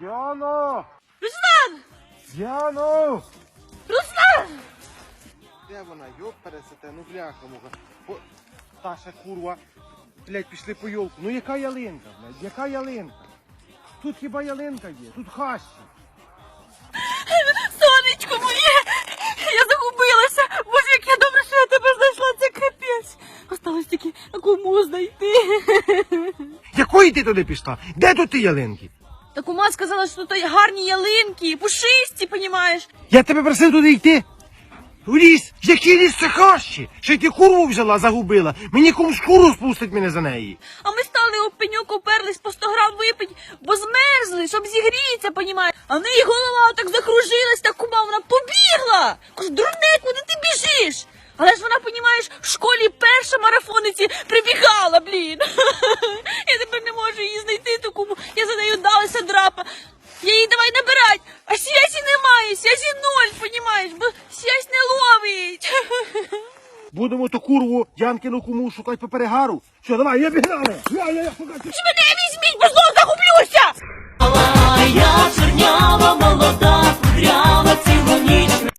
Яно! Руслан! Яно! Руслан! Де вона? Йоп пересете, ну бляха муха. О, та курва. Блять, пішли по йолку. Ну яка ялинка, блядь, яка ялинка? Тут хіба ялинка є, тут хащі. Ти туди пішла? Де тут ті ялинки? Та кума сказала, що тут гарні ялинки, пушисті, понімаєш? Я тебе просив туди йти. У ліс, який ліс це хащі? Ще й ти курву взяла, загубила. Мені кум шкуру спустить мене за неї. А ми стали у пеньок, уперлись по 100 грам випить, бо змерзли, щоб зігрітися, понімаєш? А в неї голова так закружилась, так кума, вона побігла. Кажу, дурне, куди ти біжиш? Але ж вона, понімаєш, в школі перша марафониці прибігала, блін. Можу її знайти, ту куму. Я за нею далася драпа. Я її давай набирать, а сясі немає, сясі ноль, понімаєш, бо сясь не ловить. Будемо ту курву Янкину куму шукати по перегару. Що, давай, я бігали. Я, я, я, шукати. Мене візьміть!